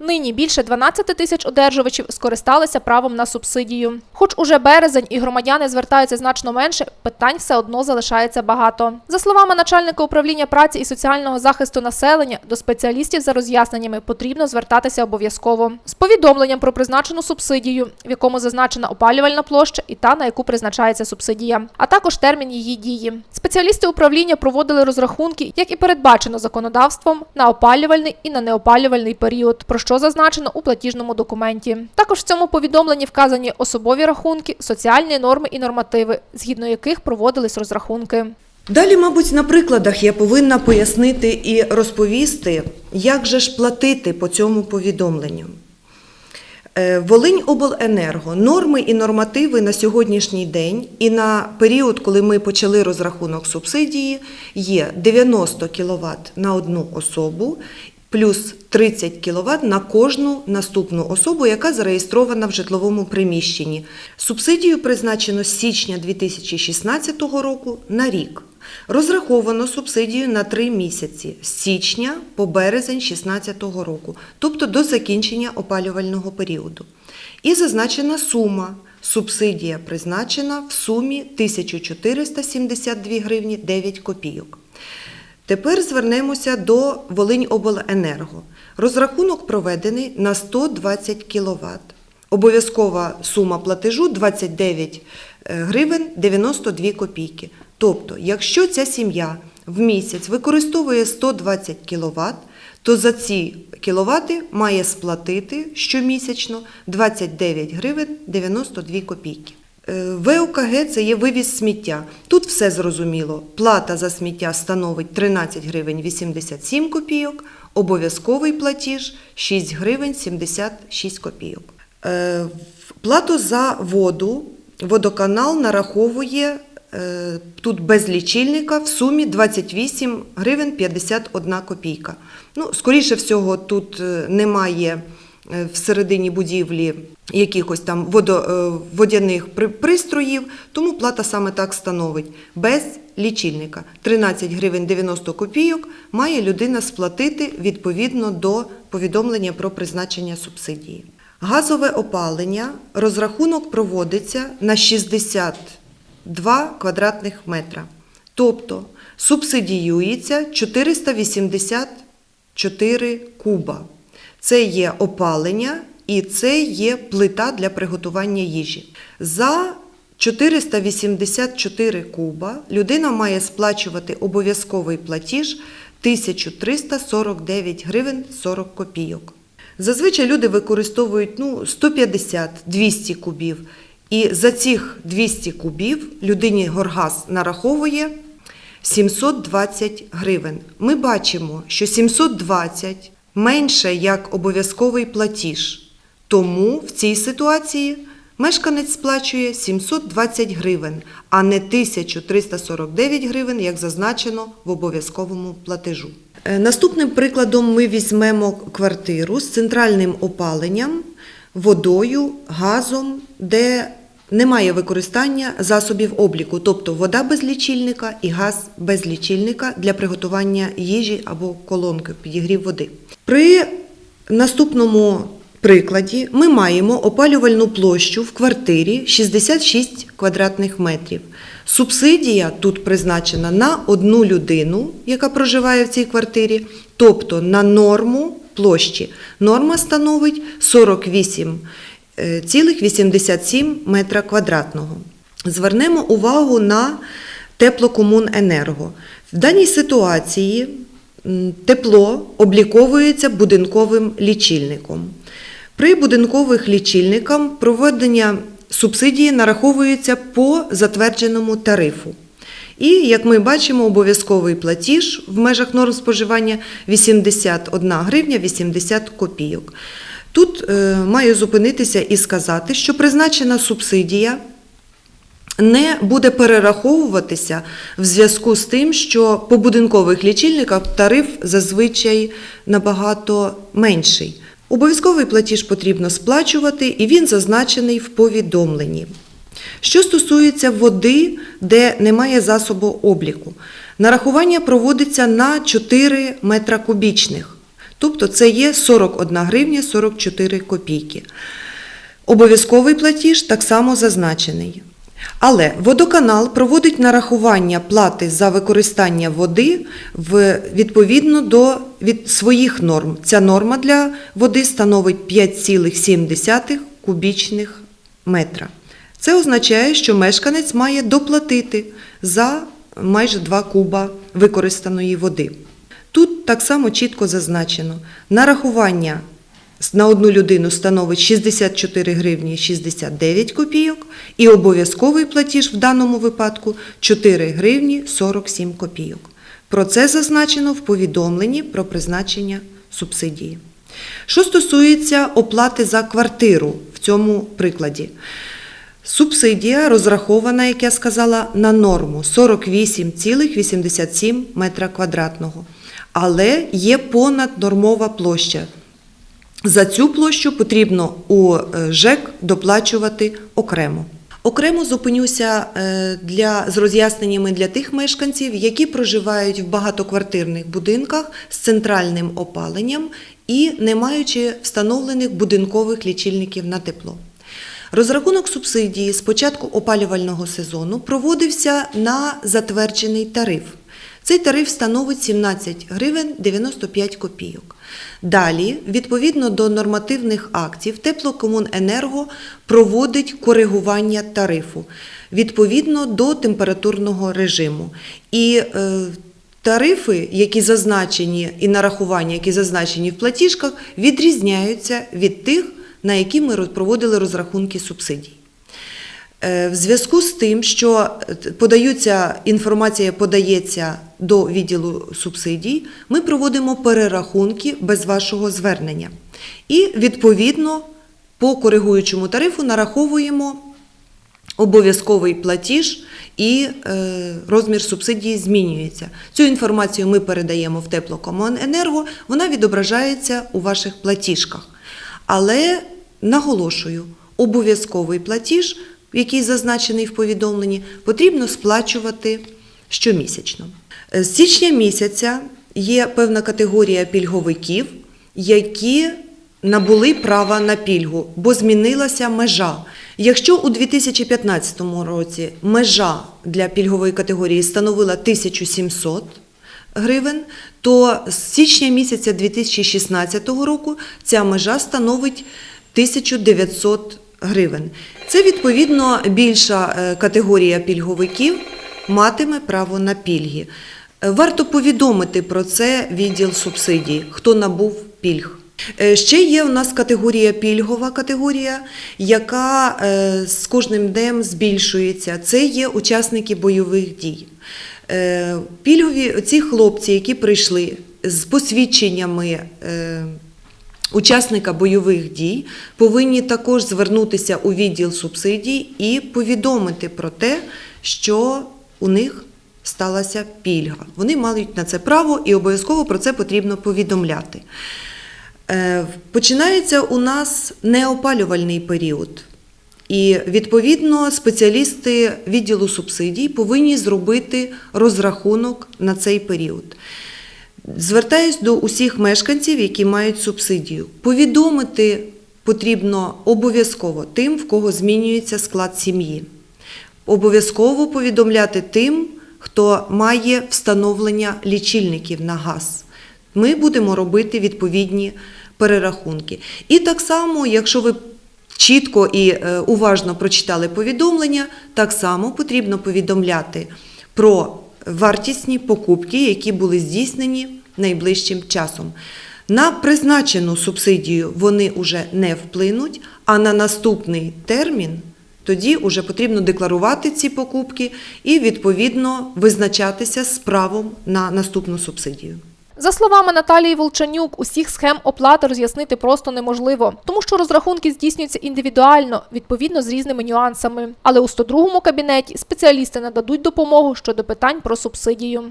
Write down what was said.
Нині більше 12 тисяч одержувачів скористалися правом на субсидію. Хоч уже березень і громадяни звертаються значно менше, питань все одно залишається багато. За словами начальника управління праці і соціального захисту населення, до спеціалістів за роз'ясненнями потрібно звертатися обов'язково з повідомленням про призначену субсидію, в якому зазначена опалювальна площа і та на яку призначається субсидія, а також термін її дії. Спеціалісти управління проводили розрахунки, як і передбачено законодавством, на опалювальний і на неопалювальний період, що зазначено у платіжному документі. Також в цьому повідомленні вказані особові рахунки, соціальні норми і нормативи, згідно яких проводились розрахунки. Далі, мабуть, на прикладах я повинна пояснити і розповісти, як же ж платити по цьому повідомленню. Е, Волиньобленерго норми і нормативи на сьогоднішній день і на період, коли ми почали розрахунок субсидії, є 90 кВт на одну особу плюс 30 кВт на кожну наступну особу, яка зареєстрована в житловому приміщенні. Субсидію призначено з січня 2016 року на рік. Розраховано субсидію на три місяці з січня по березень 2016 року, тобто до закінчення опалювального періоду. І зазначена сума. Субсидія призначена в сумі 1472 гривні 9 копійок. Тепер звернемося до Волиньобленерго. Розрахунок проведений на 120 кВт. Обов'язкова сума платежу 29 гривень 92 копійки. Тобто, якщо ця сім'я в місяць використовує 120 кВт, то за ці кіловати має сплатити щомісячно 29 гривень 92 копійки. Е, ВОКГ – це є вивіз сміття. Тут все зрозуміло. Плата за сміття становить 13 гривень 87 копійок, обов'язковий платіж 6 гривень 76 копійок. Е, Плату за воду водоканал нараховує е, тут без лічильника в сумі 28 гривень 51 копійка. Ну, скоріше всього, тут немає всередині будівлі якихось там водо, е, водяних пристроїв, тому плата саме так становить. Без лічильника 13 гривень 90 копійок має людина сплатити відповідно до повідомлення про призначення субсидії. Газове опалення розрахунок проводиться на 62 квадратних метра. Тобто субсидіюється 484 куба. Це є опалення і це є плита для приготування їжі. За 484 куба людина має сплачувати обов'язковий платіж 1349 гривень 40 копійок. Зазвичай люди використовують ну, 150-200 кубів. І за цих 200 кубів людині Горгаз нараховує 720 гривень. Ми бачимо, що 720 менше як обов'язковий платіж. Тому в цій ситуації мешканець сплачує 720 гривень, а не 1349 гривень, як зазначено в обов'язковому платежу. Е, Наступним прикладом ми візьмемо квартиру з центральним опаленням, водою, газом, де немає використання засобів обліку, тобто вода без лічильника і газ без лічильника для приготування їжі або колонки підігрів води. При наступному прикладі ми маємо опалювальну площу в квартирі 66 квадратних метрів. Субсидія тут призначена на одну людину, яка проживає в цій квартирі, тобто на норму площі. Норма становить 48,87 метра квадратного. Звернемо увагу на теплокомуненерго. В даній ситуації тепло обліковується будинковим лічильником. При будинкових лічильниках проведення субсидії нараховується по затвердженому тарифу. І, як ми бачимо, обов'язковий платіж в межах норм споживання 81 гривня 80 копійок. Тут е, маю зупинитися і сказати, що призначена субсидія не буде перераховуватися в зв'язку з тим, що по будинкових лічильниках тариф зазвичай набагато менший. Обов'язковий платіж потрібно сплачувати, і він зазначений в повідомленні. Що стосується води, де немає засобу обліку, нарахування проводиться на 4 метра кубічних. Тобто це є 41 гривня 44 копійки. Обов'язковий платіж так само зазначений. Але водоканал проводить нарахування плати за використання води відповідно до від своїх норм. Ця норма для води становить 5,7 кубічних метра. Це означає, що мешканець має доплатити за майже 2 куба використаної води. Так само чітко зазначено: нарахування на одну людину становить 64 гривні 69 копійок, і обов'язковий платіж в даному випадку 4 гривні 47 копійок. Про це зазначено в повідомленні про призначення субсидії. Що стосується оплати за квартиру в цьому прикладі. Субсидія розрахована, як я сказала, на норму 48,87 метра квадратного. Але є понаднормова площа. За цю площу потрібно у е, ЖЕК доплачувати окремо. Окремо зупинюся е, для, з роз'ясненнями для тих мешканців, які проживають в багатоквартирних будинках з центральним опаленням і не маючи встановлених будинкових лічильників на тепло. Розрахунок субсидії з початку опалювального сезону проводився на затверджений тариф. Цей тариф становить 17 гривень 95 копійок. Далі, відповідно до нормативних актів, Теплокомуненерго проводить коригування тарифу відповідно до температурного режиму. І е, тарифи, які зазначені, і нарахування, які зазначені в платіжках, відрізняються від тих, на які ми проводили розрахунки субсидій. Е, В зв'язку з тим, що е, подаються, інформація подається до відділу субсидій, ми проводимо перерахунки без вашого звернення. І відповідно по коригуючому тарифу нараховуємо обов'язковий платіж і е, розмір субсидії змінюється. Цю інформацію ми передаємо в Теплокомуненерго, вона відображається у ваших платіжках. Але наголошую, обов'язковий платіж, який зазначений в повідомленні, потрібно сплачувати щомісячно. Е, З січня місяця є певна категорія пільговиків, які набули права на пільгу, бо змінилася межа. Якщо у 2015 році межа для пільгової категорії становила 1700 гривень, то з січня місяця 2016 року ця межа становить 1900 гривень. Це відповідно більша е, категорія пільговиків матиме право на пільги. Е, Варто повідомити про це відділ субсидій, хто набув пільг. Е, Ще є у нас категорія пільгова категорія, яка з кожним днем збільшується. Це є учасники бойових дій. Пільгові ці хлопці, які прийшли з посвідченнями. Учасника бойових дій повинні також звернутися у відділ субсидій і повідомити про те, що у них сталася пільга. Вони мають на це право і обов'язково про це потрібно повідомляти. Е, Починається у нас неопалювальний період. І відповідно спеціалісти відділу субсидій повинні зробити розрахунок на цей період. Звертаюсь до усіх мешканців, які мають субсидію. Повідомити потрібно обов'язково тим, в кого змінюється склад сім'ї. Обов'язково повідомляти тим, хто має встановлення лічильників на газ. Ми будемо робити відповідні перерахунки. І так само, якщо ви чітко і е, уважно прочитали повідомлення, так само потрібно повідомляти про вартісні покупки, які були здійснені найближчим часом. На призначену субсидію вони вже не вплинуть, а на наступний термін тоді вже потрібно декларувати ці покупки і відповідно визначатися з правом на наступну субсидію. За словами Наталії Волчанюк, усіх схем оплати роз'яснити просто неможливо, тому що розрахунки здійснюються індивідуально, відповідно з різними нюансами. Але у 102-му кабінеті спеціалісти нададуть допомогу щодо питань про субсидію.